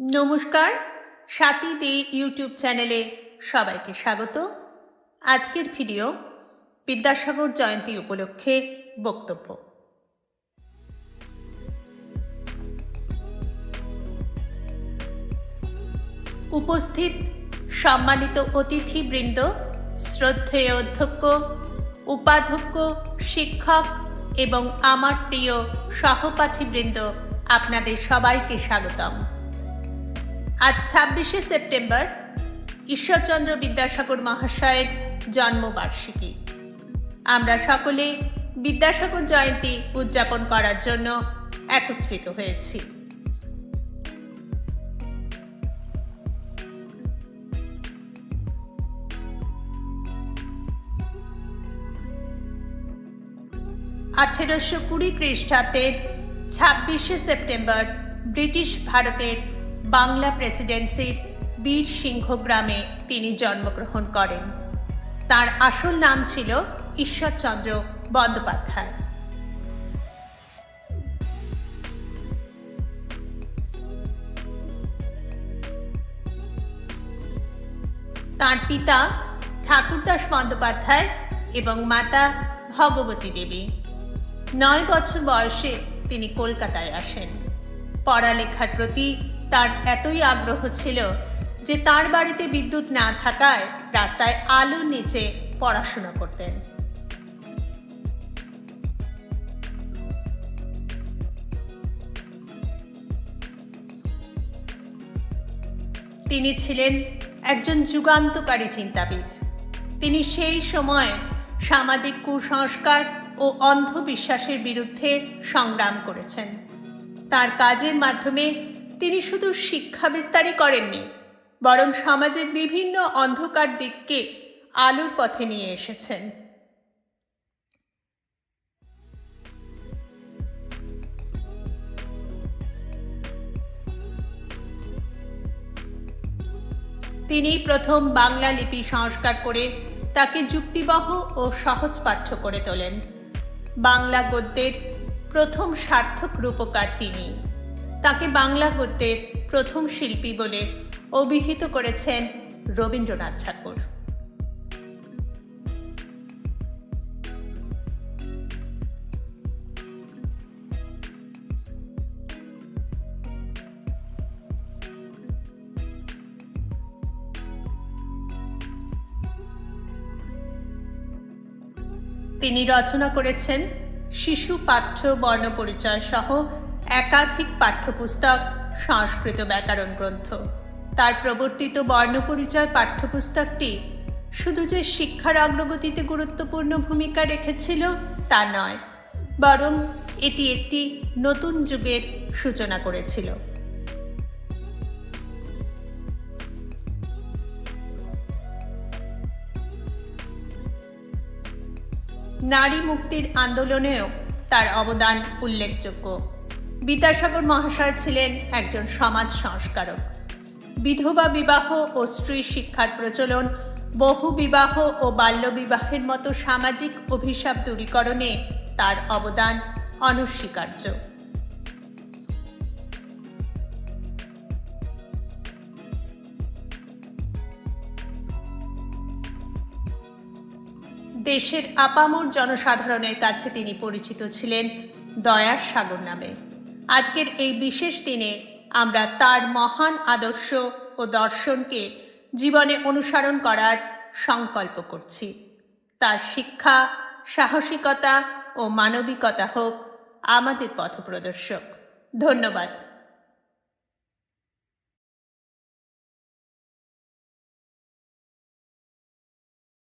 নমস্কার, সাথী দে ইউটিউব চ্যানেলে সবাইকে স্বাগত। আজকের ভিডিও বিদ্যাসাগর জয়ন্তী উপলক্ষে বক্তব্য। উপস্থিত সম্মানিত অতিথিবৃন্দ, শ্রদ্ধেয় অধ্যক্ষ, উপাধ্যক্ষ, শিক্ষক এবং আমার প্রিয় সহপাঠীবৃন্দ, আপনাদের সবাইকে স্বাগতম। আজ ছাব্বিশে সেপ্টেম্বর ঈশ্বরচন্দ্র বিদ্যাসাগর মহাশয়ের জন্মবার্ষিকী। আমরা সকলে বিদ্যাসাগর জয়ন্তী উদযাপন করার জন্য একত্রিত হয়েছি। আঠেরোশো কুড়ি খ্রিস্টাব্দের ছাব্বিশে সেপ্টেম্বর ব্রিটিশ ভারতের বাংলা প্রেসিডেন্সির বীর সিংহ গ্রামে তিনি জন্মগ্রহণ করেন। তার আসল নাম ছিল ঈশ্বরচন্দ্র বন্দ্যোপাধ্যায়। তার পিতা ঠাকুরদাস বন্দ্যোপাধ্যায় এবং মাতা ভগবতী দেবী। নয় বছর বয়সে তিনি কলকাতায় আসেন। পড়ালেখার প্রতি তার এতই আগ্রহ ছিল যে তার বাড়িতে বিদ্যুৎ না থাকায় রাস্তায় আলোর নিচে পড়াশোনা করতেন। তিনি ছিলেন একজন যুগান্তকারী চিন্তাবিদ। তিনি সেই সময় সামাজিক কুসংস্কার ও অন্ধবিশ্বাসের বিরুদ্ধে সংগ্রাম করেছেন। তার কাজের মাধ্যমে তিনি শুধু শিক্ষা বিস্তারই করেননি, বরং সমাজের বিভিন্ন অন্ধকার দিককে আলোর পথে নিয়ে এসেছেন। তিনি প্রথম বাংলা লিপি সংস্কার করে তাকে যুক্তিবহ ও সহজ পাঠ্য করে তোলেন। বাংলা গদ্যের প্রথম সার্থক রূপকার তিনি। তাকে বাংলা গদ্যের প্রথম শিল্পী বলে অভিহিত করেছেন রবীন্দ্রনাথ ঠাকুর। তিনি রচনা করেছেন শিশু পাঠ্য বর্ণপরিচয় সহ একাধিক পাঠ্যপুস্তক, সংস্কৃত ব্যাকরণ গ্রন্থ। তার প্রবর্তিত বর্ণপরিচয় পাঠ্যপুস্তকটি শুধু যে শিক্ষার অগ্রগতিতে গুরুত্বপূর্ণ ভূমিকা রেখেছিল তা নয়, বরং এটি একটি নতুন যুগের সূচনা করেছিল। নারী মুক্তির আন্দোলনেও তার অবদান উল্লেখযোগ্য। বিদ্যাসাগর মহাশয় ছিলেন একজন সমাজ সংস্কারক। বিধবা বিবাহ ও স্ত্রী শিক্ষার প্রচলন, বহু বিবাহ ও বাল্যবিবাহের মতো সামাজিক অভিশাপ দূরীকরণে তার অবদান অনস্বীকার্য। দেশের আপামর জনসাধারণের কাছে তিনি পরিচিত ছিলেন দয়ার সাগর নামে। আজকের এই বিশেষ দিনে আমরা তার মহান আদর্শ ও দর্শনকে জীবনে অনুসরণ করার সংকল্প করছি। তার শিক্ষা, সাহসিকতা ও মানবিকতা হোক আমাদের পথপ্রদর্শক। ধন্যবাদ।